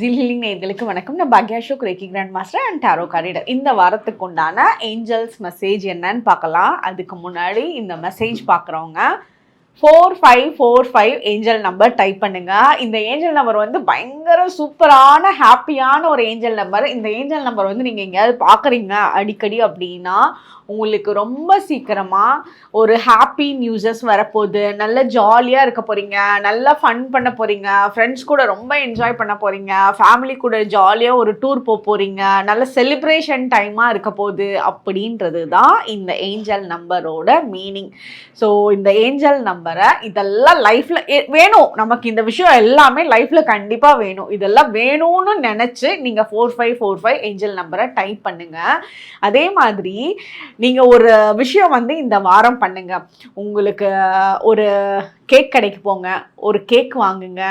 ஜில்ஹிலிங் நேர்களுக்கு வணக்கம். நான் Bhagya Ashok Reiki grand master and tarot card reader இந்த வாரத்துக்கு உண்டான ஏஞ்சல்ஸ் மெசேஜ் என்னன்னு பார்க்கலாம். அதுக்கு முன்னாடி இந்த மெசேஜ் பார்க்குறவங்க four five four five angel number type பண்ணுங்க. இந்த ஏஞ்சல் நம்பர் வந்து பயங்கர சூப்பரான ஹாப்பியான ஒரு ஏஞ்சல் நம்பர் இந்த ஏஞ்சல் நம்பர் வந்து நீங்கள் எங்கேயாவது பார்க்குறீங்க அடிக்கடி அப்படின்னா உங்களுக்கு ரொம்ப சீக்கிரமாக ஒரு ஹாப்பி நியூஸஸ் வரப்போகுது. நல்ல ஜாலியாக இருக்க போகிறீங்க நல்லா ஃபன் பண்ண போகிறீங்க ஃப்ரெண்ட்ஸ் கூட ரொம்ப என்ஜாய் பண்ண போகிறீங்க ஃபேமிலி கூட ஜாலியாக ஒரு டூர் போக போகிறீங்க நல்ல செலிப்ரேஷன் டைமாக இருக்க போகுது அப்படின்றது தான் இந்த ஏஞ்சல் நம்பரோட மீனிங் ஸோ இந்த ஏஞ்சல் நம்பர் இதெல்லாம் லைஃப்பில் வேணும். நமக்கு இந்த விஷயம் எல்லாமே லைஃப்பில் கண்டிப்பாக வேணும். இதெல்லாம் வேணும்னு நினச்சி நீங்கள் four five four five angel நம்பரை டைப் பண்ணுங்கள் அதே மாதிரி நீங்கள் ஒரு விஷயம் வந்து இந்த வாரம் பண்ணுங்க. உங்களுக்கு ஒரு கேக் கடைக்கு போங்க ஒரு கேக் வாங்குங்க.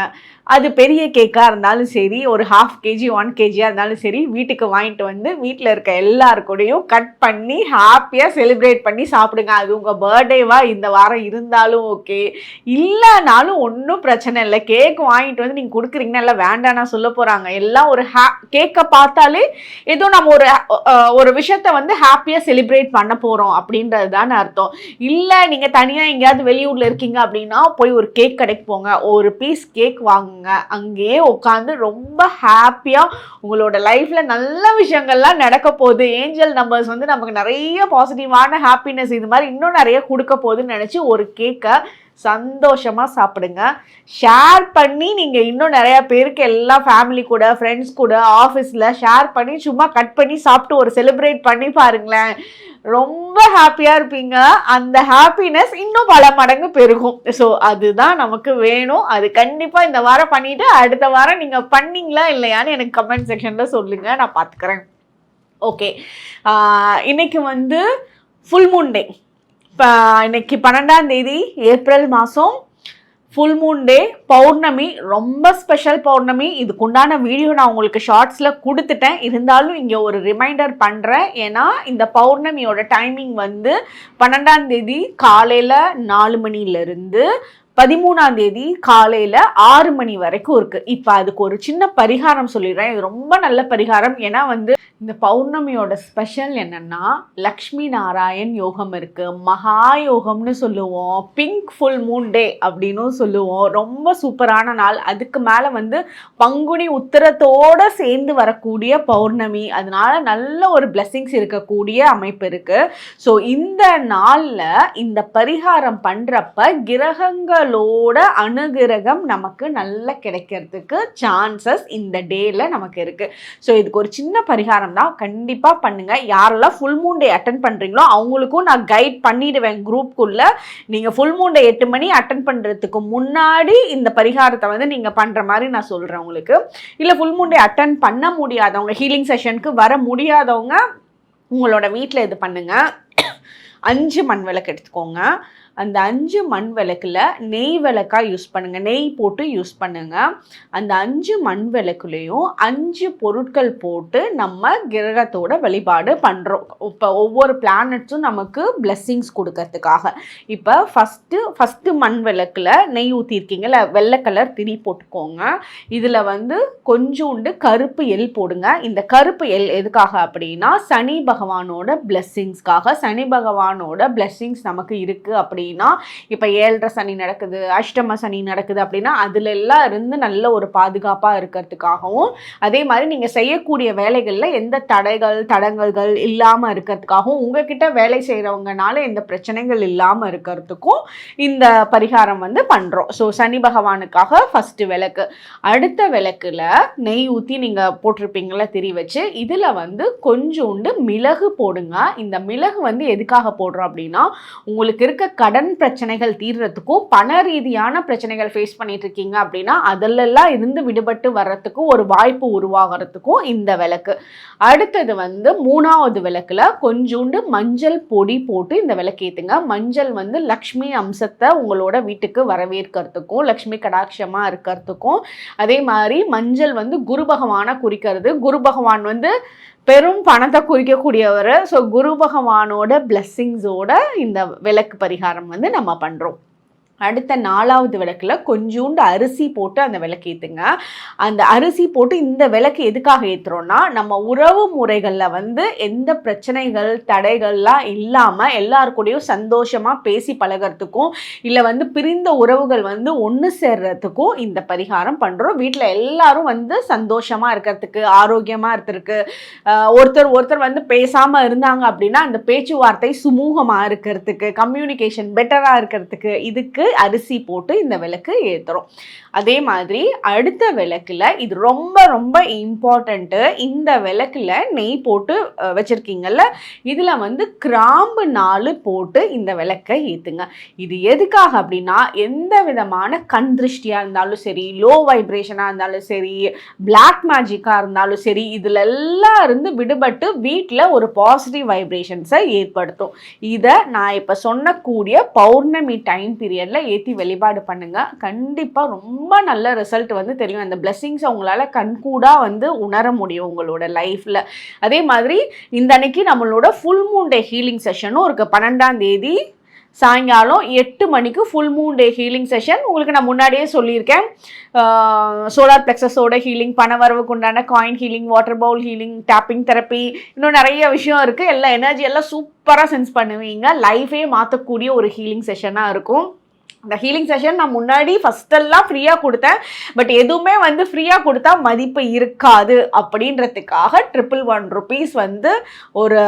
அது பெரிய கேக்காக இருந்தாலும் சரி ஒரு ஹாஃப் கேஜி ஒன் கேஜியாக இருந்தாலும் சரி வீட்டுக்கு வாங்கிட்டு வந்து வீட்டில் இருக்க எல்லாருக்கூடையும் கட் பண்ணி ஹாப்பியாக செலிப்ரேட் பண்ணி சாப்பிடுங்க. அது உங்கள் பர்த்டேவாக இந்த வாரம் இருந்தாலும் ஓகே இல்லைனாலும் ஒன்றும் பிரச்சனை இல்லை. கேக் வாங்கிட்டு வந்து நீங்கள் கொடுக்குறீங்கன்னா இல்லை வேண்டாம்னா சொல்ல போகிறாங்க எல்லாம் ஒரு ஹே கேக்கை பார்த்தாலே ஏதோ நம்ம ஒரு ஒரு விஷயத்த வந்து ஹாப்பியாக செலிப்ரேட் பண்ண போகிறோம் அப்படின்றது தான் அர்த்தம். இல்லை நீங்கள் தனியாக எங்கேயாவது வெளியூரில் இருக்கீங்க அப்படின்னா போய் ஒரு கேக் கடைக்கு போங்க. ஒரு பீஸ் கேக் வாங்குங்க. அங்கேயே உட்காந்து ரொம்ப ஹாப்பியாக உங்களோட லைஃப்பில் நல்ல விஷயங்கள்லாம் நடக்க போகுது. ஏஞ்சல் நம்பர்ஸ் வந்து நமக்கு நிறைய பாசிட்டிவான ஹாப்பினஸ் இது மாதிரி இன்னும் நிறைய கொடுக்க போகுதுன்னு நினச்சி ஒரு கேக்கை சந்தோஷமாக சாப்பிடுங்க. ஷேர் பண்ணி நீங்கள் இன்னும் நிறையா பேருக்கு எல்லா ஃபேமிலி கூட ஃப்ரெண்ட்ஸ் கூட ஆஃபீஸில் ஷேர் பண்ணி சும்மா கட் பண்ணி சாப்பிட்டு ஒரு செலிப்ரேட் பண்ணி பாருங்களேன். ரொம்ப ஹாப்பியாக இருப்பீங்க. அந்த ஹாப்பினஸ் இன்னும் பல மடங்கு பெருகும். ஸோ அதுதான் நமக்கு வேணும். அது கண்டிப்பாக இந்த வாரம் பண்ணிவிட்டு அடுத்த வாரம் நீங்கள் பண்ணீங்களா இல்லையான்னு எனக்கு கமெண்ட் செக்ஷனில் சொல்லுங்கள் நான் பார்த்துக்கிறேன் ஓகே இன்னைக்கு வந்து ஃபுல் மூன் டே இன்னைக்கு பன்னெண்டாம் தேதி ஏப்ரல் மாதம் ஃபுல் மூன் டே பௌர்ணமி ரொம்ப ஸ்பெஷல் பௌர்ணமி. இதுக்குண்டான வீடியோ நான் உங்களுக்கு ஷார்ட்ஸில் கொடுத்துட்டேன். இருந்தாலும் இங்கே ஒரு ரிமைண்டர் பண்ணுறேன் ஏன்னா இந்த பௌர்ணமியோட டைமிங் வந்து பன்னெண்டாம் தேதி காலையில் நாலு மணிலேருந்து பதிமூணாம் தேதி காலையில் ஆறு மணி வரைக்கும் இருக்குது இப்போ அதுக்கு ஒரு சின்ன பரிகாரம் சொல்லிடுறேன். இது ரொம்ப நல்ல பரிகாரம். ஏன்னா வந்து இந்த பௌர்ணமியோட ஸ்பெஷல் என்னன்னா லக்ஷ்மி நாராயண் யோகம் இருக்கு. மகா யோகம்னு சொல்லுவோம். பிங்க் ஃபுல் மூன் டே அப்படின்னும் சொல்லுவோம். ரொம்ப சூப்பரான நாள். அதுக்கு மேலே வந்து பங்குனி உத்தரத்தோட சேர்ந்து வரக்கூடிய பௌர்ணமி. அதனால நல்ல ஒரு பிளெஸிங்ஸ் இருக்கக்கூடிய அமைப்பு இருக்கு. ஸோ இந்த நாளில் இந்த பரிகாரம் பண்ணுறப்ப மக்களோட அனுகிரகம் நமக்கு நல்லா கிடைக்கிறதுக்கு சான்சஸ் இந்த டேயில் நமக்கு இருக்குது ஸோ இதுக்கு ஒரு சின்ன பரிகாரம் தான். கண்டிப்பாக பண்ணுங்கள் யாரெல்லாம் ஃபுல் மூன் டே அட்டன் பண்ணுறீங்களோ அவங்களுக்கும் நான் கைட் பண்ணிடுவேன் குரூப்புக்குள்ளே நீங்கள் ஃபுல் மூன் டே எட்டு மணி அட்டன் பண்ணுறதுக்கு முன்னாடி இந்த பரிகாரத்தை வந்து நீங்கள் பண்ணுற மாதிரி நான் சொல்கிறேன் உங்களுக்கு. இல்லை ஃபுல் மூன் டே அட்டன் பண்ண முடியாதவங்க ஹீலிங் செஷனுக்கு வர முடியாதவங்க உங்களோட வீட்டில் இது பண்ணுங்கள் அஞ்சு மண் விளக்கு எடுத்துக்கோங்க. அந்த அஞ்சு மண் விளக்குல நெய் விளக்காக யூஸ் பண்ணுங்கள் நெய் போட்டு யூஸ் பண்ணுங்கள் அந்த அஞ்சு மண் விளக்குலேயும் அஞ்சு பொருட்கள் போட்டு நம்ம கிரகத்தோட வழிபாடு பண்ணுறோம் இப்போ ஒவ்வொரு பிளானட்ஸும் நமக்கு பிளெஸ்ஸிங்ஸ் கொடுக்கறதுக்காக. இப்போ ஃபஸ்ட்டு ஃபஸ்ட்டு மண் விளக்குல நெய் ஊற்றிருக்கீங்கல்ல வெள்ளை கலர் திரி போட்டுக்கோங்க. இதில் வந்து கொஞ்சோண்டு கருப்பு எல் போடுங்க. இந்த கருப்பு எல் எதுக்காக அப்படின்னா சனி பகவானோட பிளெஸ்ஸிங்ஸ்க்காக சனி பகவானோட பிளெஸ்ஸிங்ஸ் நமக்கு இருக்குது அப்படின்னு இப்போ ஏழரை சனி நடக்குது அஷ்டம சனி நடக்குது அப்படின்னா அதுல எல்லாம் இருந்து நல்ல ஒரு பாதுகாப்பாக இருக்கிறதுக்காகவும் அதே மாதிரி நீங்கள் செய்யக்கூடிய வேலைகளில் எந்த தடைகள் தடங்கல்கள் இல்லாமல் இருக்கிறதுக்காகவும் உங்ககிட்ட வேலை செய்கிறவங்கனால எந்த பிரச்சனைகள் இல்லாமல் இருக்கிறதுக்கும் இந்த பரிகாரம் வந்து பண்ணுறோம் ஸோ சனி பகவானுக்காக ஃபஸ்ட்டு விளக்கு. அடுத்த விளக்குல நெய் ஊற்றி நீங்கள் போட்டிருப்பீங்களா திரி வச்சு இதில் வந்து கொஞ்சோண்டு மிளகு போடுங்க. இந்த மிளகு வந்து எதுக்காக போடுறோம் அப்படின்னா உங்களுக்கு இருக்க கடன் பிரச்சனைகள் தீர்றதுக்கும் பண ரீதியான பிரச்சனைகள் ஃபேஸ் பண்ணிட்டு இருக்கீங்க அப்படின்னா அதிலெல்லாம் இருந்து விடுபட்டு வர்றதுக்கும் ஒரு வாய்ப்பு உருவாகிறதுக்கும் இந்த விளக்கு. அடுத்தது வந்து மூணாவது விளக்குல கொஞ்சோண்டு மஞ்சள் பொடி போட்டு இந்த விளக்கு ஏற்றுங்க மஞ்சள் வந்து லக்ஷ்மி அம்சத்தை உங்களோட வீட்டுக்கு வரவேற்கிறதுக்கும் லக்ஷ்மி கடாட்சமாக இருக்கிறதுக்கும். அதே மாதிரி மஞ்சள் வந்து குரு பகவானை குறிக்கிறது. குரு பகவான் வந்து பெரும் பணத்தை குறிக்கக்கூடியவர். ஸோ குரு பகவானோட பிளெஸ்ஸிங்ஸோட இந்த விளக்கு பரிகாரம் வந்து நம்ம பண்ணுறோம் அடுத்த நாலாவது விளக்கில் கொஞ்சோண்டு அரிசி போட்டு அந்த விளக்கு ஏற்றுங்க அந்த அரிசி போட்டு இந்த விளக்கு எதுக்காக ஏற்றுறோன்னா நம்ம உறவு முறைகளில் வந்து எந்த பிரச்சனைகள் தடைகள்லாம் இல்லாமல் எல்லாருக்கூடையும் சந்தோஷமாக பேசி பழகிறதுக்கும் இல்லை வந்து பிரிந்த உறவுகள் வந்து ஒன்று சேர்றதுக்கும் இந்த பரிகாரம் பண்ணுறோம் வீட்டில் எல்லாரும் வந்து சந்தோஷமாக இருக்கிறதுக்கு ஆரோக்கியமாக இருக்கிறதுக்கு ஒருத்தர் ஒருத்தர் வந்து பேசாமல் இருந்தாங்க அப்படின்னா அந்த பேச்சுவார்த்தை சுமூகமாக இருக்கிறதுக்கு கம்யூனிகேஷன் பெட்டராக இருக்கிறதுக்கு இதுக்கு அரிசி போட்டு இந்த விளக்கு ஏற்றுறோம் அதே மாதிரி அடுத்த விளக்கில் இது ரொம்ப ரொம்ப இம்பார்ட்டண்ட்டு இந்த விளக்கில் நெய் போட்டு வச்சுருக்கீங்கல்ல? இதில் வந்து கிராம்பு நாலு போட்டு இந்த விளக்கை ஏற்றுங்க இது எதுக்காக அப்படின்னா எந்த விதமான கண் திருஷ்டியாக இருந்தாலும் சரி லோ வைப்ரேஷனாக இருந்தாலும் சரி பிளாக் மேஜிக்காக இருந்தாலும் சரி இதில் எல்லாம் இருந்து விடுபட்டு வீட்டில் ஒரு பாசிட்டிவ் வைப்ரேஷன்ஸை ஏற்படுத்தும். இதை நான் இப்போ சொன்னக்கூடிய பௌர்ணமி டைம் பீரியடில் ஏற்றி வழிபாடு பண்ணுங்கள் கண்டிப்பாக ரொம்ப நல்ல ரிசல்ட் வந்து தெரியும். அந்த பிளெஸ்ஸிங்ஸை உங்களால் கண்கூடாக வந்து உணர முடியும் உங்களோட லைஃப்பில் அதே மாதிரி இந்த அன்னைக்கு நம்மளோட ஃபுல் மூன் டே ஹீலிங் செஷனும் இருக்குது பன்னெண்டாம் தேதி சாயங்காலம் எட்டு மணிக்கு full moon day healing session உங்களுக்கு நான் முன்னாடியே சொல்லியிருக்கேன். சோலார் பிளெக்ஸஸோட healing பணவரவுக்குண்டான coin healing water bowl healing tapping therapy இன்னும் நிறைய விஷயம் இருக்குது எல்லா எனர்ஜி எல்லாம் சூப்பராக சென்ஸ் பண்ணுவீங்க. லைஃபே மாற்றக்கூடிய ஒரு ஹீலிங் செஷனாக இருக்கும். இந்த ஹீலிங் செஷன் நான் முன்னாடி ஃபஸ்ட்டெல்லாம் ஃப்ரீயாக கொடுத்தேன். பட் எதுவுமே வந்து ஃப்ரீயாக கொடுத்தா மதிப்பு இருக்காது அப்படின்றதுக்காக ட்ரிபிள் ஒன் ருபீஸ் வந்து ஒரு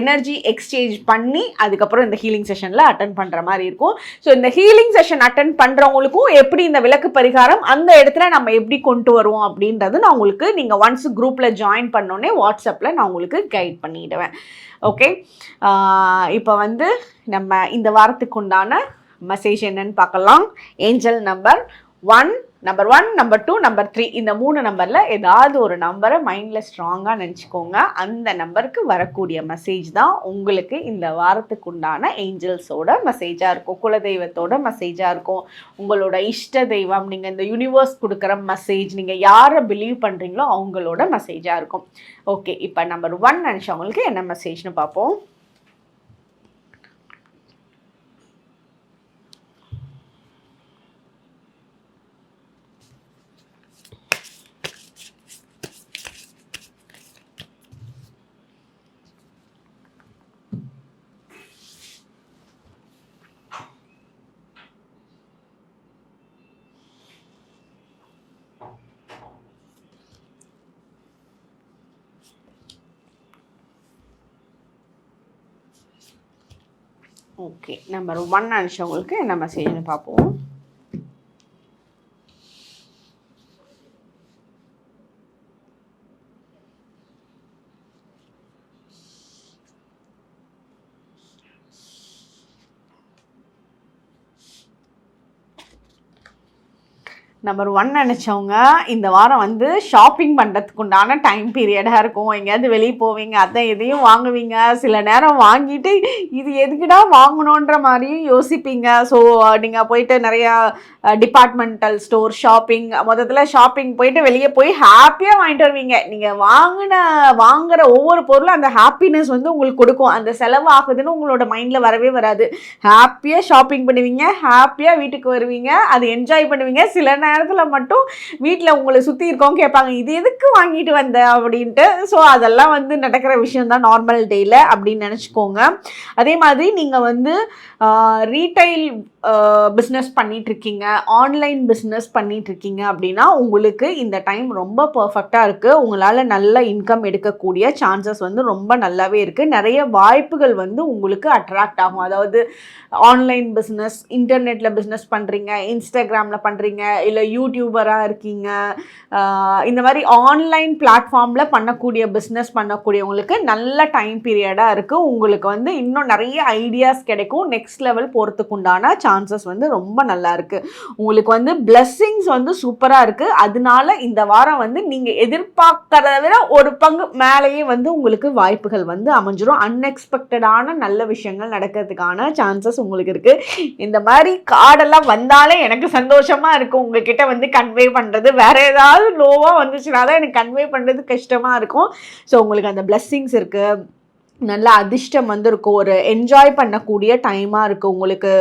எனர்ஜி எக்ஸ்சேஞ்ச் பண்ணி அதுக்கப்புறம் இந்த ஹீலிங் செஷனில் அட்டன் பண்ணுற மாதிரி இருக்கும். ஸோ இந்த ஹீலிங் செஷன் அட்டன் பண்ணுறவங்களுக்கும் எப்படி இந்த விளக்கு பரிகாரம் அந்த இடத்துல நம்ம எப்படி கொண்டு வருவோம் அப்படின்றது நான் உங்களுக்கு நீங்கள் ஒன்ஸ் குரூப்பில் ஜாயின் பண்ணோன்னே வாட்ஸ்அப்பில் நான் உங்களுக்கு கைட் பண்ணிவிடுவேன் ஓகே இப்போ வந்து நம்ம இந்த வாரத்துக்கு உண்டான மெசேஜ் என்னன்னு பார்க்கலாம். Angel number one number one number two number three இந்த மூணு நம்பரில் ஏதாவது ஒரு நம்பரை மைண்டில் ஸ்ட்ராங்காக நினச்சிக்கோங்க. அந்த நம்பருக்கு வரக்கூடிய மெசேஜ் தான் உங்களுக்கு இந்த வாரத்துக்கு உண்டான ஏஞ்சல்ஸோட மெசேஜாக இருக்கும். குலதெய்வத்தோட மெசேஜாக இருக்கும். உங்களோட இஷ்ட தெய்வம் நீங்கள் இந்த யூனிவர்ஸ் கொடுக்குற மெசேஜ் நீங்கள் யாரை பிலீவ் பண்ணுறீங்களோ அவங்களோட மெசேஜாக இருக்கும். ஓகே இப்போ நம்பர் ஒன் நினச்சவங்களுக்கு என்ன மெசேஜ்னு பார்ப்போம் ஓகே நம்பர் ஒன் நினச்சவங்களுக்கு என்ன மெசேஜ்னு பார்ப்போம். நம்பர் ஒன் நினச்சவங்க இந்த வாரம் வந்து ஷாப்பிங் பண்ணுறதுக்கு உண்டான டைம் பீரியடாக இருக்கும். எங்கேயாவது வெளியே போவீங்க அதை எதையும் வாங்குவீங்க. சில நேரம் வாங்கிட்டு இது எதுக்குடா வாங்கணுன்ற மாதிரியும் யோசிப்பீங்க. ஸோ நீங்கள் போயிட்டு நிறையா டிபார்ட்மெண்டல் ஸ்டோர் ஷாப்பிங் மொத்தத்தில் ஷாப்பிங் போயிட்டு வெளியே போய் ஹாப்பியாக வாங்கிட்டு வருவீங்க. நீங்கள் வாங்கின வாங்குற ஒவ்வொரு பொருளும் அந்த ஹாப்பினஸ் வந்து உங்களுக்கு கொடுக்கும். அந்த செலவு ஆகுதுன்னு உங்களோட மைண்டில் வரவே வராது. ஹாப்பியாக ஷாப்பிங் பண்ணுவீங்க ஹாப்பியாக வீட்டுக்கு வருவீங்க அது என்ஜாய் பண்ணுவீங்க. சில நேரத்தில் மட்டும் வீட்டில் உங்களை சுற்றி இருக்கோம் கேட்பாங்க இது எதுக்கு வாங்கிட்டு வந்த? அப்படின்ட்டு. ஸோ அதெல்லாம் வந்து நடக்கிற விஷயம் தான் நார்மல் டேயில் அப்படின்னு நினச்சிக்கோங்க. அதே மாதிரி நீங்கள் வந்து ரீட்டைல் பிஸ்னஸ் பண்ணிகிட்ருக்கீங்க ஆன்லைன் பிஸ்னஸ் பண்ணிகிட்ருக்கீங்க அப்படின்னா உங்களுக்கு இந்த டைம் ரொம்ப பர்ஃபெக்டாக இருக்குது உங்களால் நல்ல இன்கம் எடுக்கக்கூடிய சான்சஸ் வந்து ரொம்ப நல்லாவே இருக்குது நிறைய வாய்ப்புகள் வந்து உங்களுக்கு அட்ராக்ட் ஆகும். அதாவது ஆன்லைன் பிஸ்னஸ் இன்டர்நெட்டில் பிஸ்னஸ் பண்ணுறீங்க இன்ஸ்டாகிராமில் பண்ணுறீங்க இல்லை யூடியூபராக இருக்கீங்க. இந்த மாதிரி ஆன்லைன் பிளாட்ஃபார்மில் பண்ணக்கூடிய பிஸ்னஸ் பண்ணக்கூடியவங்களுக்கு நல்ல டைம் பீரியடாக இருக்குது உங்களுக்கு வந்து இன்னும் நிறைய ஐடியாஸ் கிடைக்கும். நெக்ஸ்ட் லெவல் போகிறதுக்கு உண்டான சான்சஸ் வந்து ரொம்ப நல்லா இருக்குது உங்களுக்கு வந்து பிளஸ்ஸிங்ஸ் வந்து சூப்பராக இருக்குது அதனால இந்த வாரம் வந்து நீங்கள் எதிர்பார்க்கறத விட ஒரு பங்கு மேலேயே வந்து உங்களுக்கு வாய்ப்புகள் வந்து அமைஞ்சிரும். அன்எக்ஸ்பெக்டடான நல்ல விஷயங்கள் நடக்கிறதுக்கான சான்சஸ் உங்களுக்கு இருக்குது இந்த மாதிரி கார்டெல்லாம் வந்தாலே எனக்கு சந்தோஷமாக இருக்கும். உங்ககிட்ட வந்து கன்வே பண்ணுறது வேற ஏதாவது லோவாக வந்துச்சுன்னா தான் எனக்கு கன்வே பண்ணுறது கஷ்டமாக இருக்கும். ஸோ உங்களுக்கு அந்த பிளஸ்ஸிங்ஸ் இருக்குது நல்ல அதிர்ஷ்டம் வந்திருக்கும். ஒரு என்ஜாய் பண்ணக்கூடிய டைமாக இருக்குது உங்களுக்கு.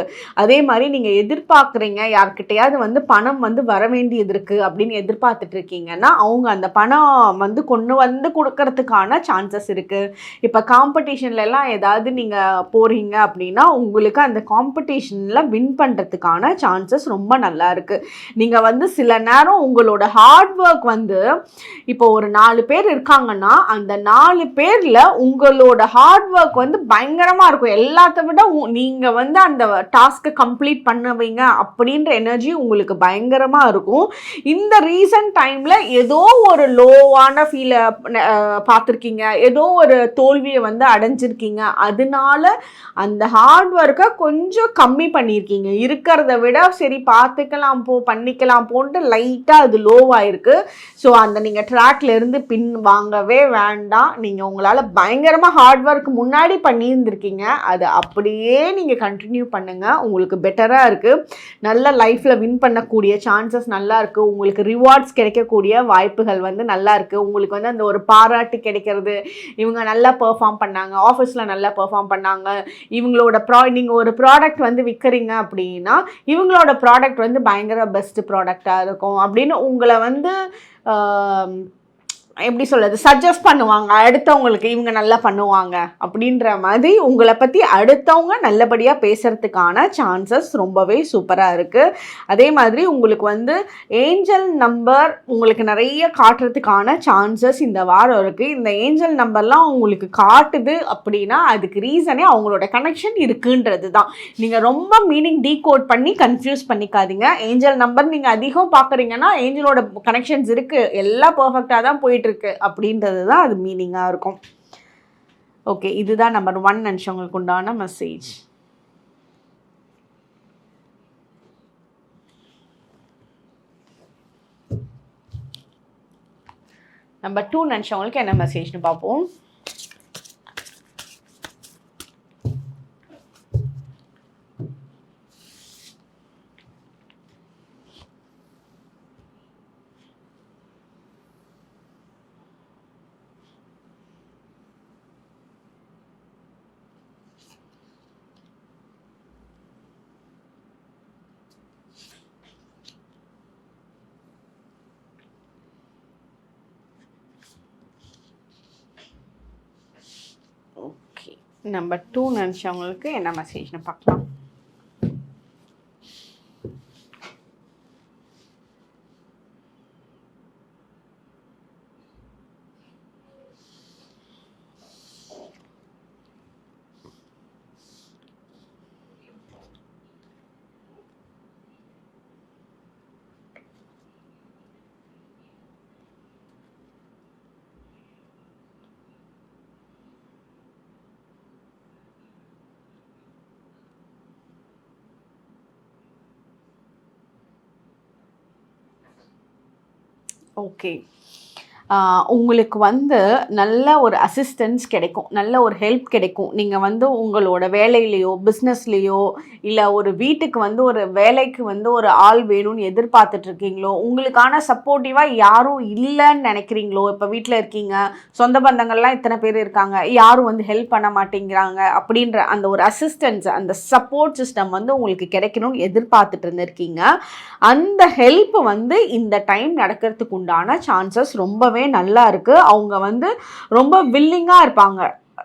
அதே மாதிரி நீங்கள் எதிர்பார்க்குறீங்க யார்கிட்டயாவது வந்து பணம் வந்து வர வேண்டியது இருக்குது அப்படின்னு எதிர்பார்த்துட்டு இருக்கீங்கன்னா அவங்க அந்த பணம் வந்து கொண்டு வந்து கொடுக்கறதுக்கான சான்சஸ் இருக்குது இப்போ காம்படிஷன்லலாம் ஏதாவது நீங்கள் போகிறீங்க அப்படின்னா உங்களுக்கு அந்த காம்படிஷனில் வின் பண்ணுறதுக்கான சான்சஸ் ரொம்ப நல்லா இருக்குது நீங்கள் வந்து சில நேரம் உங்களோட ஹார்ட் ஒர்க் வந்து இப்போ ஒரு நாலு பேர் இருக்காங்கன்னா அந்த நாலு பேரில் உங்களோட ஹார்ட் ஒர்க் வந்து பயங்கரமாக இருக்கும். எல்லாத்த விட உ- வந்து அந்த டாஸ்க்கை கம்ப்ளீட் பண்ணுவீங்க அப்படின்ற எனர்ஜி உங்களுக்கு பயங்கரமாக இருக்கும். இந்த ரீசன்ட் டைமில் ஏதோ ஒரு லோவான ஃபீலை பார்த்துருக்கீங்க. ஏதோ ஒரு தோல்வியை வந்து அடைஞ்சிருக்கீங்க. அதனால அந்த ஹார்ட் ஒர்க்கை கொஞ்சம் கம்மி பண்ணியிருக்கீங்க இருக்கிறத விட சரி பார்த்துக்கலாம் போ பண்ணிக்கலாம் போன்ட்டு லைட்டாக அது லோவாயிருக்கு ஸோ அந்த நீங்கள் ட்ராக்லேருந்து பின் வாங்கவே வேண்டாம். நீங்கள் உங்களால் பயங்கரமாக ஹார்ட் ஒர்க் முன்னாடி பண்ணியிருந்திருக்கீங்க. அது அப்படியே நீங்கள் கண்டினியூ பண்ணுங்கள் உங்களுக்கு பெட்டராக இருக்குது நல்ல லைஃப்பில் வின் பண்ணக்கூடிய சான்சஸ் நல்லா இருக்குது உங்களுக்கு ரிவார்ட்ஸ் கிடைக்கக்கூடிய வாய்ப்புகள் வந்து நல்லா இருக்குது உங்களுக்கு வந்து அந்த ஒரு பாராட்டு கிடைக்கிறது. இவங்க நல்லா பெர்ஃபார்ம் பண்ணாங்க. ஆஃபீஸில் நல்லா பெர்ஃபார்ம் பண்ணாங்க. இவங்களோட ப்ரா நீங்கள் ஒரு ப்ராடக்ட் வந்து விற்கிறீங்க அப்படின்னா இவங்களோட ப்ராடக்ட் வந்து பயங்கர பெஸ்ட் ப்ராடக்டாக இருக்கும். அப்படின்னு உங்களை வந்து எப்படி சொல்கிறது சஜஸ்ட் பண்ணுவாங்க. அடுத்தவங்களுக்கு இவங்க நல்லா பண்ணுவாங்க அப்படின்ற மாதிரி உங்களை பற்றி அடுத்தவங்க நல்லபடியாக பேசுகிறதுக்கான சான்சஸ் ரொம்பவே சூப்பராக இருக்குது அதே மாதிரி உங்களுக்கு வந்து ஏஞ்சல் நம்பர் உங்களுக்கு நிறைய காட்டுறதுக்கான சான்சஸ் இந்த வாரம் இருக்குது இந்த ஏஞ்சல் நம்பர்லாம் உங்களுக்கு காட்டுது அப்படின்னா அதுக்கு ரீசனே அவங்களோட கனெக்ஷன் இருக்குன்றது தான். நீங்கள் ரொம்ப மீனிங் டீகோட் பண்ணி கன்ஃபியூஸ் பண்ணிக்காதீங்க. ஏஞ்சல் நம்பர் நீங்கள் அதிகம் பார்க்குறீங்கன்னா ஏஞ்சலோட கனெக்ஷன்ஸ் இருக்குது எல்லாம் பர்ஃபெக்டாக தான் போயிட்டு இருக்கு அப்படின்றது தான் அது மீனிங்காக இருக்கும். ஓகே இதுதான் நம்பர் ஒன் நினச்சவங்களுக்கு உண்டான மெசேஜ் நம்பர் டூ நினச்சவங்களுக்கு என்ன மெசேஜ்னு பார்ப்போம் ஓகே நம்பர் டூ நினச்சவங்களுக்கு என்ன மெசேஜ்னு பார்க்கலாம். ஓகே உங்களுக்கு வந்து நல்ல ஒரு அசிஸ்டன்ஸ் கிடைக்கும். நல்ல ஒரு ஹெல்ப் கிடைக்கும். நீங்கள் வந்து உங்களோட வேலையிலையோ பிஸ்னஸ்லேயோ இல்லை ஒரு வீட்டுக்கு வந்து ஒரு வேலைக்கு வந்து ஒரு ஆள் வேணும்னு எதிர்பார்த்துட்ருக்கீங்களோ உங்களுக்கான சப்போர்ட்டிவாக யாரும் இல்லைன்னு நினைக்கிறீங்களோ இப்போ வீட்டில் இருக்கீங்க சொந்த பந்தங்கள்லாம் இத்தனை பேர் இருக்காங்க யாரும் வந்து ஹெல்ப் பண்ண மாட்டேங்கிறாங்க அப்படின்ற அந்த ஒரு அசிஸ்டன்ஸ் அந்த சப்போர்ட் சிஸ்டம் வந்து உங்களுக்கு கிடைக்கணும்னு எதிர்பார்த்துட்டு இருந்திருக்கீங்க. அந்த ஹெல்ப் வந்து இந்த டைம் நடக்கிறதுக்கு உண்டான சான்சஸ் ரொம்பவே நல்லா இருக்குது அவங்க வந்து ரொம்ப வில்லிங்காக இருப்பாங்க.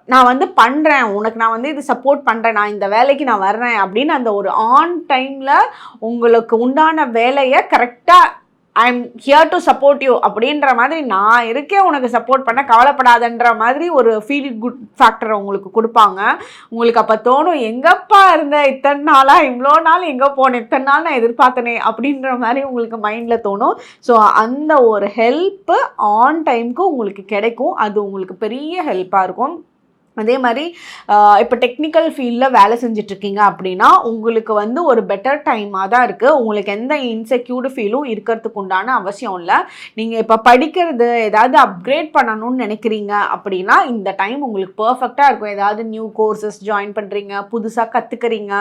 நான் வந்து பண்ணுறேன் உனக்கு நான் வந்து இது சப்போர்ட் பண்ணுறேன் நான் இந்த வேலைக்கு நான் வர்றேன் அப்படின்னு அந்த ஒரு ஆன் டைமில் உங்களுக்கு உண்டான வேலையை கரெக்டாக I am here to support you அப்படின்ற மாதிரி நான் இருக்கேன் உனக்கு சப்போர்ட் பண்ண கவலைப்படாதன்ற மாதிரி ஒரு ஃபீல் குட் ஃபேக்டரை உங்களுக்கு கொடுப்பாங்க. உங்களுக்கு அப்போ தோணும் எங்கப்பா இருந்த இத்தனை நாளாக இவ்வளோ நாள் எங்கே போனேன் இத்தனை நாள் நான் எதிர்பார்த்தனே அப்படின்ற மாதிரி உங்களுக்கு மைண்டில் தோணும். ஸோ அந்த ஒரு ஹெல்ப்பு ஆன் டைம்க்கு உங்களுக்கு கிடைக்கும். அது உங்களுக்கு பெரிய ஹெல்ப்பாக இருக்கும். அதே மாதிரி இப்போ டெக்னிக்கல் ஃபீல்டில் வேலை செஞ்சுட்ருக்கீங்க அப்படின்னா உங்களுக்கு வந்து ஒரு பெட்டர் டைமாக தான் இருக்குது உங்களுக்கு எந்த இன்செக்யூர்டு ஃபீலும் இருக்கிறதுக்கு உண்டான அவசியம் இல்லை. நீங்கள் இப்போ படிக்கிறது ஏதாவது அப்கிரேட் பண்ணணும்னு நினைக்கிறீங்க அப்படின்னா இந்த டைம் உங்களுக்கு பர்ஃபெக்டாக இருக்கும். ஏதாவது நியூ கோர்சஸ் ஜாயின் பண்ணுறீங்க புதுசாக கற்றுக்கிறீங்க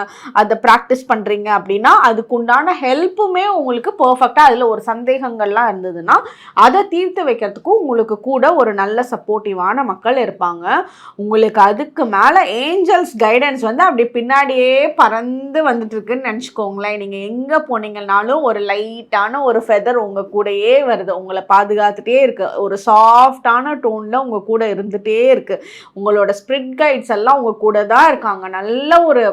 அதை ப்ராக்டிஸ் பண்ணுறீங்க அப்படின்னா அதுக்கு உண்டான ஹெல்ப்புமே உங்களுக்கு பர்ஃபெக்டாக அதில் ஒரு சந்தேகங்கள்லாம் இருந்ததுன்னா அதை தீர்த்து வைக்கிறதுக்கும் உங்களுக்கு கூட ஒரு நல்ல சப்போர்ட்டிவான மக்கள் இருப்பாங்க. உங்களுக்கு உங்களுக்கு அதுக்கு மேலே ஏஞ்சல்ஸ் கைடன்ஸ் வந்து அப்படி பின்னாடியே பறந்து வந்துட்டுருக்குன்னு நினச்சிக்கோங்களேன். நீங்கள் எங்கே போனீங்கன்னாலும் ஒரு லைட்டான ஒரு ஃபெதர் உங்கள் கூடயே வருது. உங்களை பாதுகாத்துட்டே இருக்கு. ஒரு சாஃப்டான டோனில் உங்கள் கூட இருந்துகிட்டே இருக்கு. உங்களோட ஸ்பிரிட் கைட்ஸ் எல்லாம் உங்கள் கூட தான் இருக்காங்க. நல்ல ஒரு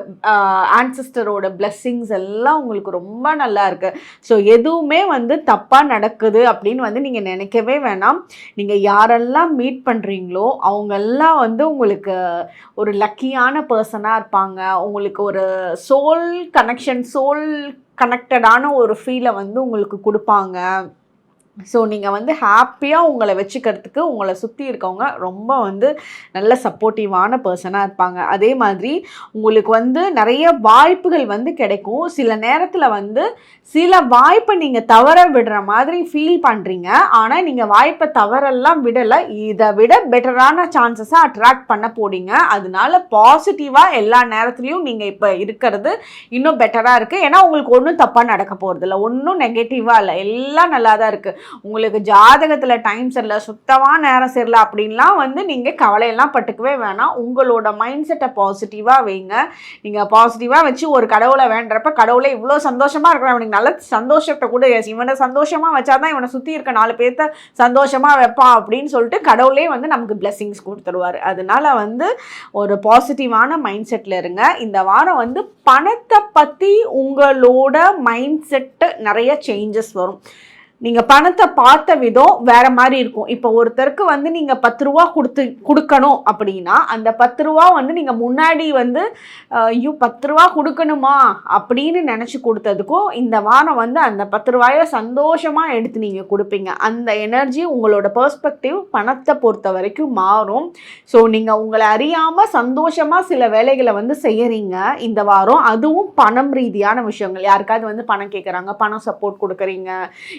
ஆன்சிஸ்டரோட பிளெஸ்ஸிங்ஸ் எல்லாம் உங்களுக்கு ரொம்ப நல்லா இருக்கு. ஸோ எதுவுமே வந்து தப்பாக நடக்குது அப்படின்னு வந்து நீங்கள் நினைக்கவே வேணாம். நீங்கள் யாரெல்லாம் மீட் பண்ணுறீங்களோ அவங்கெல்லாம் வந்து உங்களுக்கு ஒரு லக்கியான பர்சனாக இருப்பாங்க. உங்களுக்கு ஒரு சோல் கனெக்ஷன் சோல் கனெக்டடான ஒரு ஃபீலை வந்து உங்களுக்கு கொடுப்பாங்க. ஸோ நீங்கள் வந்து ஹாப்பியாக உங்களை வச்சுக்கிறதுக்கு உங்களை சுற்றி இருக்கவங்க ரொம்ப வந்து நல்ல சப்போர்ட்டிவான பர்சனாக இருப்பாங்க. அதே மாதிரி உங்களுக்கு வந்து நிறைய வாய்ப்புகள் வந்து கிடைக்கும். சில நேரத்தில் வந்து சில வாய்ப்பை நீங்கள் தவற விடுற மாதிரி ஃபீல் பண்ணுறீங்க ஆனால் நீங்கள் வாய்ப்பை தவறெல்லாம் விடலை. இதை விட பெட்டரான சான்சஸை அட்ராக்ட் பண்ண போறீங்க. அதனால பாசிட்டிவாக எல்லா நேரத்துலையும் நீங்கள் இப்போ இருக்கிறது இன்னும் பெட்டராக இருக்குது ஏன்னா உங்களுக்கு ஒன்றும் தப்பாக நடக்க போகிறதில்ல ஒன்றும் நெகட்டிவாக இல்லை. எல்லாம் நல்லா தான் இருக்குது உங்களுக்கு ஜாதகத்தில் டைம் சரியில்லை சுத்தமாக நேரம் சரியில்லை அப்படின்லாம் வந்து நீங்கள் கவலையெல்லாம் பட்டுக்கவே வேணாம். உங்களோட மைண்ட் செட்டை பாசிட்டிவாக வைங்க. நீங்கள் பாசிட்டிவாக வச்சு ஒரு கடவுளை வேண்டுறப்ப கடவுளை இவ்வளோ சந்தோஷமாக இருக்கிறான். அவனுக்கு நல்ல சந்தோஷத்தை கூட. இவனை சந்தோஷமாக வச்சாதான் இவனை சுற்றி இருக்க நாலு பேர்த்த சந்தோஷமாக வைப்பான் அப்படின்னு சொல்லிட்டு கடவுளே வந்து நமக்கு பிளெஸ்ஸிங்ஸ் கொடுத்துருவார். அதனால வந்து ஒரு பாசிட்டிவான மைண்ட் செட்டில் இருங்க. இந்த வாரம் வந்து பணத்தை பற்றி உங்களோட மைண்ட் செட்டு நிறைய சேஞ்சஸ் வரும். நீங்கள் பணத்தை பார்த்த விதம் வேற மாதிரி இருக்கும். இப்போ ஒருத்தருக்கு வந்து நீங்கள் பத்து ரூபா கொடுத்து கொடுக்கணும் அப்படின்னா அந்த பத்து ரூபா வந்து நீங்கள் முன்னாடி வந்து ஐயோ பத்து ரூபா கொடுக்கணுமா அப்படின்னு நினச்சி கொடுத்ததுக்கும் இந்த வாரம் வந்து அந்த பத்து ரூபாயை சந்தோஷமாக எடுத்து நீங்கள் கொடுப்பீங்க. அந்த எனர்ஜி உங்களோட பர்ஸ்பெக்டிவ் பணத்தை பொறுத்த வரைக்கும் மாறும். ஸோ நீங்கள் உங்களை அறியாமல் சந்தோஷமாக சில வேலைகளை வந்து செய்கிறீங்க இந்த வாரம். அதுவும் பணம் ரீதியான விஷயங்கள். யாருக்காவது வந்து பணம் கேட்குறாங்க பணம் சப்போர்ட் கொடுக்குறீங்க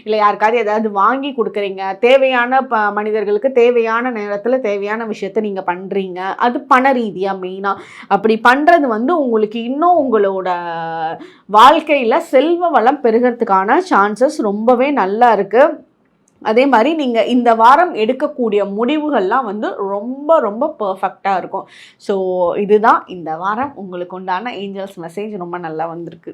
இல்லை யாருக்காவது ஏதாவது வாங்கி கொடுக்குறீங்க. தேவையான ப மனிதர்களுக்கு தேவையான நேரத்தில் தேவையான விஷயத்த நீங்கள் பண்ணுறீங்க அது பண ரீதியாக மெயினாக அப்படி பண்ணுறது வந்து உங்களுக்கு இன்னும் உங்களோட வாழ்க்கையில் செல்வ வளம் பெருகிறதுக்கான சான்சஸ் ரொம்பவே நல்லா இருக்குது அதே மாதிரி நீங்கள் இந்த வாரம் எடுக்கக்கூடிய முடிவுகள்லாம் வந்து ரொம்ப ரொம்ப பர்ஃபெக்டாக இருக்கும். ஸோ இதுதான் இந்த வாரம். உங்களுக்கு உண்டான ஏஞ்சல்ஸ் மெசேஜ் ரொம்ப நல்லா வந்திருக்கு.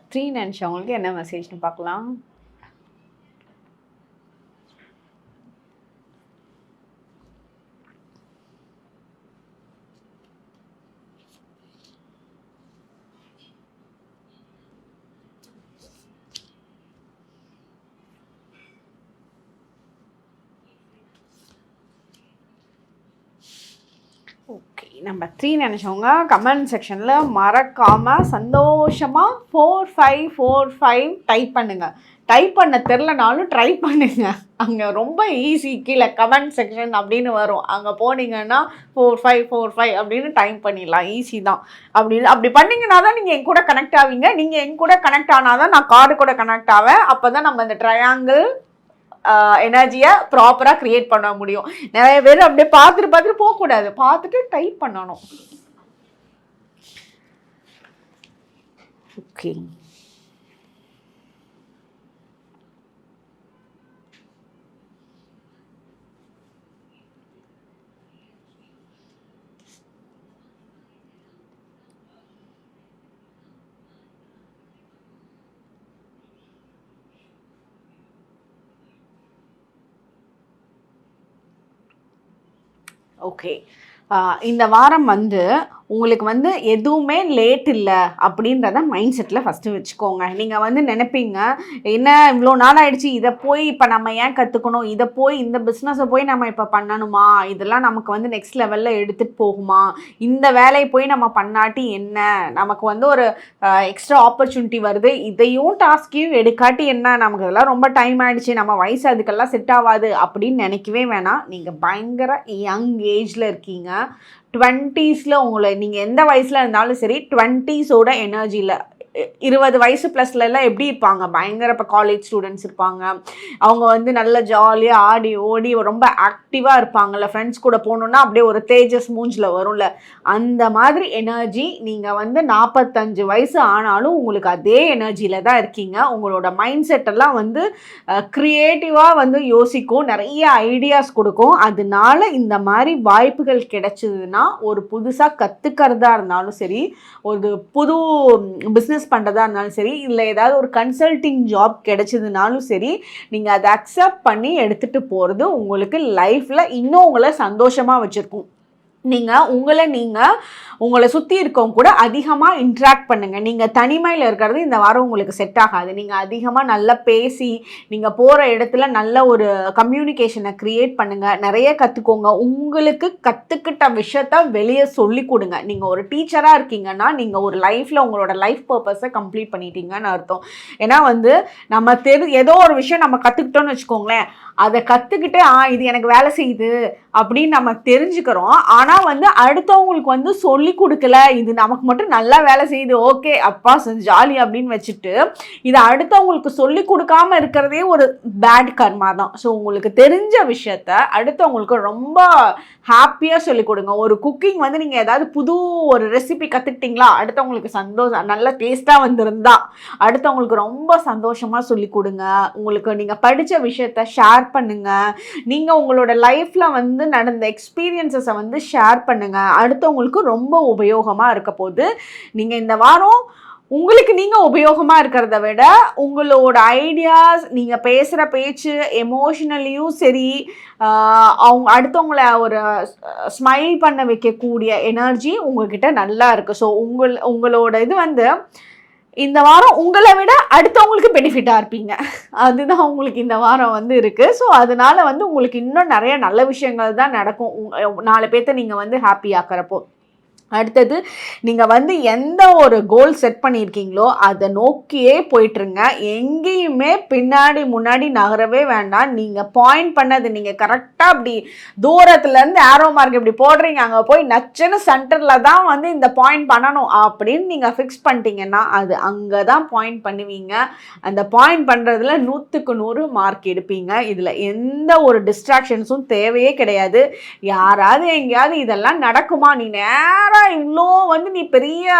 த்ரீ நினச்சவங்களுக்கு என்ன மெசேஜ்னு பார்க்கலாம். நம்ம த்ரீ நினச்சவங்க கமெண்ட் செக்ஷனில் மறக்காமல் சந்தோஷமாக four five four five type பண்ணுங்கள் டைப் பண்ண தெரிலனாலும் ட்ரை பண்ணுங்க. அங்கே ரொம்ப ஈஸி கீழே கமெண்ட் செக்ஷன் அப்படின்னு வரும். அங்கே போனீங்கன்னா ஃபோர் ஃபைவ் ஃபோர் ஃபைவ் அப்படின்னு டைப் பண்ணிடலாம். ஈஸி தான். அப்படி அப்படி பண்ணிங்கன்னா தான் நீங்கள் என் கூட கனெக்ட் ஆவீங்க. நீங்கள் என் கூட கனெக்ட் ஆனால் தான் நான் கார்டு கூட கனெக்ட் ஆவேன். அப்போ தான் நம்ம இந்த ட்ரையாங்கிள் எனர்ஜியை ப்ராப்பராக க்ரியேட் பண்ண முடியும். நிறைய பேர் அப்படியே பார்த்துட்டு பார்த்துட்டு போகக்கூடாது. பார்த்துட்டு டைப் பண்ணணும். ஓகே ஓகே இந்த வாரம் வந்து உங்களுக்கு வந்து எதுவுமே லேட் இல்லை அப்படின்றத மைண்ட் செட்டில் ஃபஸ்ட்டு வச்சுக்கோங்க. நீங்கள் வந்து நினைப்பீங்க என்ன இவ்வளோ நாள் ஆயிடுச்சு இதை போய் இப்போ நம்ம ஏன் கற்றுக்கணும் இதை போய் இந்த பிஸ்னஸை போய் நம்ம இப்போ பண்ணணுமா? இதெல்லாம் நமக்கு வந்து நெக்ஸ்ட் லெவலில் எடுத்துகிட்டு போகுமா? இந்த வேலையை போய் நம்ம பண்ணாட்டி என்ன? நமக்கு வந்து ஒரு எக்ஸ்ட்ரா ஆப்பர்ச்சுனிட்டி வருது. இதையும் டாஸ்க்கையும் எடுக்காட்டி என்ன? நமக்கு இதெல்லாம் ரொம்ப டைம் ஆயிடுச்சு. நம்ம வயசு அதுக்கெல்லாம் செட் ஆகாது அப்படின்னு நினைக்கவே வேணாம். நீங்கள் பயங்கர யங் ஏஜில் இருக்கீங்க. டுவெண்ட்டீஸில் உங்களை நீங்கள் எந்த வயசில் இருந்தாலும் சரி டுவெண்ட்டீஸோட எனர்ஜியில் இருபது வயசு எல்லாம் எப்படி இருப்பாங்க? பயங்கர இப்போ காலேஜ் ஸ்டூடெண்ட்ஸ் இருப்பாங்க. அவங்க வந்து நல்ல ஜாலியாக ஆடி ஓடி ரொம்ப ஆக்டிவாக இருப்பாங்கல்ல. ஃப்ரெண்ட்ஸ் கூட போகணுன்னா அப்படியே ஒரு தேஜஸ் மூஞ்சில் வரும்ல. அந்த மாதிரி எனர்ஜி நீங்கள் வந்து நாற்பத்தஞ்சு வயசு ஆனாலும் உங்களுக்கு அதே எனர்ஜியில் தான் இருக்கீங்க. உங்களோட மைண்ட் செட்டெல்லாம் வந்து க்ரியேட்டிவாக வந்து யோசிக்கும். நிறைய ஐடியாஸ் கொடுக்கும். அதனால இந்த மாதிரி வாய்ப்புகள் கிடைச்சதுன்னா ஒரு புதுசாக கற்றுக்கிறதா இருந்தாலும் சரி ஒரு புது பிஸ்னஸ் பிஸ்னஸ் பண்ணுறதா இருந்தாலும் சரி இல்லை ஏதாவது ஒரு கன்சல்டிங் ஜாப் கிடைச்சதுனாலும் சரி நீங்கள் அதை அக்செப்ட் பண்ணி எடுத்துகிட்டு போகிறது உங்களுக்கு லைஃப்பில் இன்னும் உங்களை சந்தோஷமாக வச்சுருக்கும். நீங்கள் உங்களை நீங்கள் உங்களை சுற்றி இருக்கவங்க கூட அதிகமாக இன்ட்ராக்ட் பண்ணுங்கள் நீங்கள் தனிமையில் இருக்கிறது இந்த வாரம் உங்களுக்கு செட் ஆகாது. நீங்கள் அதிகமாக நல்லா பேசி நீங்கள் போகிற இடத்துல நல்ல ஒரு கம்யூனிகேஷனை க்ரியேட் பண்ணுங்கள் நிறைய கற்றுக்கோங்க உங்களுக்கு கற்றுக்கிட்ட விஷயத்த வெளியே சொல்லி கொடுங்க. நீங்கள் ஒரு டீச்சராக இருக்கீங்கன்னா நீங்கள் ஒரு லைஃப்பில் உங்களோட லைஃப் பர்பஸை கம்ப்ளீட் பண்ணிட்டீங்கன்னு அர்த்தம். ஏன்னா வந்து நம்ம தெரு ஏதோ ஒரு விஷயம் நம்ம கற்றுக்கிட்டோன்னு வச்சுக்கோங்களேன். அதை கற்றுக்கிட்டு ஆ இது எனக்கு வேலை செய்யுது அப்படின்னு நம்ம தெரிஞ்சுக்கிறோம். ஆனால் வந்து அடுத்தவங்களுக்கு வந்து சொல்லி கொடுக்கல இது நமக்கு மட்டும் நல்லா வேலை செய்யுது ஓகே அப்பா ஜாலி அப்படின்னு வச்சுட்டு இதை அடுத்தவங்களுக்கு சொல்லி கொடுக்காம இருக்கிறதே ஒரு பேட் கர்மா தான். ஸோ உங்களுக்கு தெரிஞ்ச விஷயத்த அடுத்தவங்களுக்கு ரொம்ப ஹாப்பியாக சொல்லிக் கொடுங்க. ஒரு குக்கிங் வந்து நீங்கள் ஏதாவது புது ஒரு ரெசிபி கற்றுக்கிட்டிங்களா அடுத்தவங்களுக்கு சந்தோஷம் நல்ல டேஸ்ட்டாக வந்திருந்தா அடுத்தவங்களுக்கு ரொம்ப சந்தோஷமாக சொல்லி கொடுங்க. உங்களுக்கு நீங்கள் படித்த விஷயத்த ஷேர் பண்ணுங்கள் நீங்கள் உங்களோட லைஃப்பில் வந்து நடந்த எக்ஸ்பீரியன்ஸஸை வந்து ஷேர் பண்ணுங்கள் அடுத்தவங்களுக்கு ரொம்ப உபயோகமாக இருக்க போது நீங்கள் இந்த வாரம் உங்களுக்கு நீங்கள் உபயோகமாக இருக்கிறத விட உங்களோட ஐடியாஸ் நீங்கள் பேசுகிற பேச்சு எமோஷ்னலியும் சரி அவங்க அடுத்தவங்கள ஒரு ஸ்மைல் பண்ண வைக்கக்கூடிய எனர்ஜி உங்ககிட்ட நல்லா இருக்குது ஸோ உங்கள் உங்களோட இது வந்து இந்த வாரம் உங்களை விட அடுத்தவங்களுக்கு பெனிஃபிட்டாக இருப்பீங்க. அதுதான் உங்களுக்கு இந்த வாரம் வந்து இருக்குது ஸோ அதனால் வந்து உங்களுக்கு இன்னும் நிறைய நல்ல விஷயங்கள் தான் நடக்கும். நாலு பேர்த்த நீங்கள் வந்து ஹாப்பி ஆக்கிறப்போ. அடுத்தது நீங்கள் வந்து எந்த ஒரு கோல் செட் பண்ணியிருக்கீங்களோ அதை நோக்கியே போயிட்டுருங்க. எங்கேயுமே பின்னாடி முன்னாடி நகரவே வேண்டாம். நீங்கள் பாயிண்ட் பண்ணது நீங்கள் கரெக்டாக அப்படி தூரத்துலேருந்து ஆரோ மார்க் இப்படி போடுறீங்க அங்கே போய் நச்சுன்னு சென்டரில் தான் வந்து இந்த பாயிண்ட் பண்ணணும் அப்படின்னு நீங்கள் ஃபிக்ஸ் பண்ணிட்டீங்கன்னா அது அங்கே தான் பாயிண்ட் பண்ணுவீங்க. அந்த பாயிண்ட் பண்ணுறதுல நூற்றுக்கு நூறு மார்க் எடுப்பீங்க. இதில் எந்த ஒரு டிஸ்ட்ராக்ஷன்ஸும் தேவையே கிடையாது. யாராவது எங்கேயாவது இதெல்லாம் நடக்குமா? நீ நேராக இவ்வளோ வந்து நீ பெரிய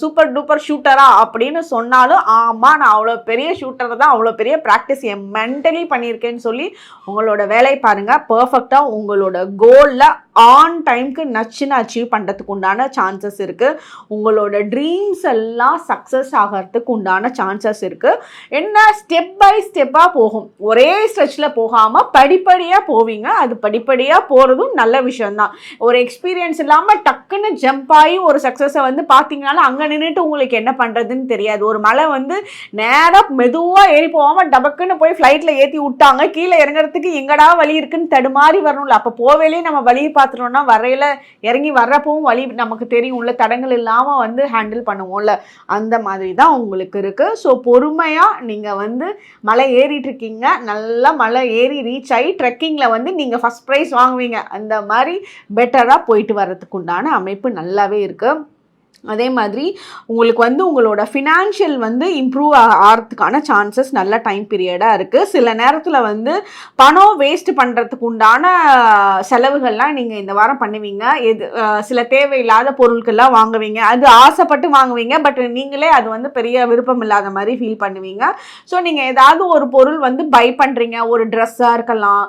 சூப்பர் டூப்பர் ஷூட்டரா அப்படின்னு சொன்னாலும் ஆமாம் நான் அவ்வளோ பெரிய ஷூட்டர் தான் அவ்வளோ பெரிய ப்ராக்டிஸ் என் மென்டலி பண்ணியிருக்கேன்னு சொல்லி உங்களோட வேலையை பாருங்கள் பர்ஃபெக்டாக உங்களோட கோலில் ஆன் டைம்க்கு நச்சுன்னு அச்சீவ் பண்ணுறதுக்கு உண்டான சான்சஸ் இருக்குது உங்களோட ட்ரீம்ஸ் எல்லாம் சக்ஸஸ் ஆகிறதுக்கு உண்டான சான்சஸ் இருக்குது என்ன? ஸ்டெப் பை ஸ்டெப்பாக போகும். ஒரே ஸ்ட்ரெச்சில் போகாமல் படிப்படியாக போவீங்க. அது படிப்படியாக போகிறதும் நல்ல விஷயம்தான். ஒரு எக்ஸ்பீரியன்ஸ் இல்லாமல் டக்குன்னு ஜம்ப் ஆகி ஒரு சக்ஸஸை வந்து பார்த்தீங்கனாலும் அங்கே நின்றுட்டு உங்களுக்கு என்ன பண்ணுறதுன்னு தெரியாது. ஒரு மலை வந்து நேராக மெதுவாக ஏறி போகாமல் டபக்குன்னு போய் ஃப்ளைட்டில் ஏற்றி விட்டாங்க. கீழே இறங்குறதுக்கு எங்கடா வழி இருக்குன்னு தடுமாறி வரணும்ல. அப்போ போவேலே நம்ம வழியை பார்த்து பார்த்துட்டோம்னா வரையில இறங்கி வர்றப்பவும் வழி நமக்கு தெரியும்ல தடங்கள் இல்லாமல் வந்து ஹேண்டில் பண்ணுவோம்ல. அந்த மாதிரி தான் உங்களுக்கு இருக்குது ஸோ பொறுமையாக நீங்கள் வந்து மலை ஏறிட்டுருக்கீங்க நல்லா மலை ஏறி ரீச் ஆகி ட்ரெக்கிங்கில் வந்து நீங்கள் ஃபஸ்ட் ப்ரைஸ் வாங்குவீங்க. அந்த மாதிரி பெட்டராக போயிட்டு வர்றதுக்கு உண்டான அமைப்பு நல்லாவே இருக்குது அதே மாதிரி உங்களுக்கு வந்து உங்களோட ஃபினான்ஷியல் வந்து இம்ப்ரூவ் ஆகிறதுக்கான சான்சஸ் நல்ல டைம் பீரியடாக இருக்குது சில நேரத்தில் வந்து பணம் வேஸ்ட் பண்ணுறதுக்கு உண்டான செலவுகள்லாம் நீங்கள் இந்த வாரம் பண்ணுவீங்க. எது சில தேவையில்லாத பொருட்கள்லாம் வாங்குவீங்க. அது ஆசைப்பட்டு வாங்குவீங்க. பட் நீங்களே அது வந்து பெரிய விருப்பம் இல்லாத மாதிரி ஃபீல் பண்ணுவீங்க. ஸோ நீங்கள் ஏதாவது ஒரு பொருள் வந்து பை பண்ணுறீங்க ஒரு ட்ரெஸ்ஸாக இருக்கலாம்.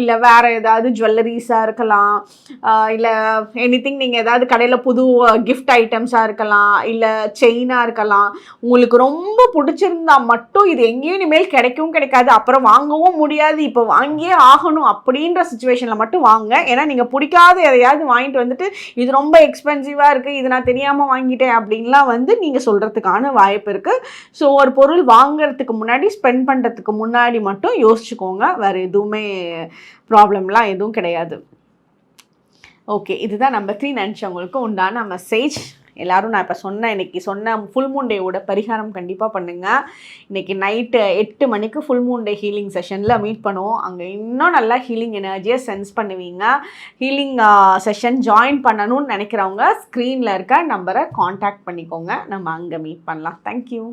இல்லை வேறு ஏதாவது ஜுவல்லரிஸாக இருக்கலாம். இல்லை எனி திங் நீங்கள் ஏதாவது கடையில் புது கிஃப்ட் கிஃப்ட் ஐட்டம்ஸாக இருக்கலாம் இல்லை செயினாக இருக்கலாம். உங்களுக்கு ரொம்ப பிடிச்சிருந்தா மட்டும் இது எங்கேயும் இனிமேல் கிடைக்கவும் கிடைக்காது. அப்புறம் வாங்கவும் முடியாது. இப்போ வாங்கியே ஆகணும் அப்படின்ற சுச்சுவேஷனில் மட்டும் வாங்க. ஏன்னா நீங்கள் பிடிக்காத எதையாவது வாங்கிட்டு வந்துட்டு இது ரொம்ப எக்ஸ்பென்சிவாக இருக்குது இது நான் தெரியாமல் வாங்கிட்டேன் அப்படின்லாம் வந்து நீங்கள் சொல்கிறதுக்கான வாய்ப்பு இருக்குது ஸோ ஒரு பொருள் வாங்குறதுக்கு முன்னாடி ஸ்பெண்ட் பண்ணுறதுக்கு முன்னாடி மட்டும் யோசிச்சுக்கோங்க. வேறு எதுவுமே ப்ராப்ளம்லாம் எதுவும் கிடையாது. ஓகே இதுதான் நம்பர் த்ரீ நினச்சவங்களுக்கு உண்டான மெசேஜ் எல்லோரும் நான் இப்போ சொன்ன இன்னைக்கு சொன்ன ஃபுல் மூன் டேவோட பரிகாரம் கண்டிப்பாக பண்ணுங்கள் இன்றைக்கி நைட்டு எட்டு மணிக்கு ஃபுல் மூன் டே ஹீலிங் செஷனில் மீட் பண்ணுவோம். அங்கே இன்னும் நல்லா ஹீலிங் எனர்ஜியை சென்ஸ் பண்ணுவீங்க. ஹீலிங் செஷன் ஜாயின் பண்ணணும்னு நினைக்கிறவங்க ஸ்க்ரீனில் இருக்க நம்பரை காண்டாக்ட் பண்ணிக்கோங்க. நம்ம அங்கே மீட் பண்ணலாம். தேங்க்யூ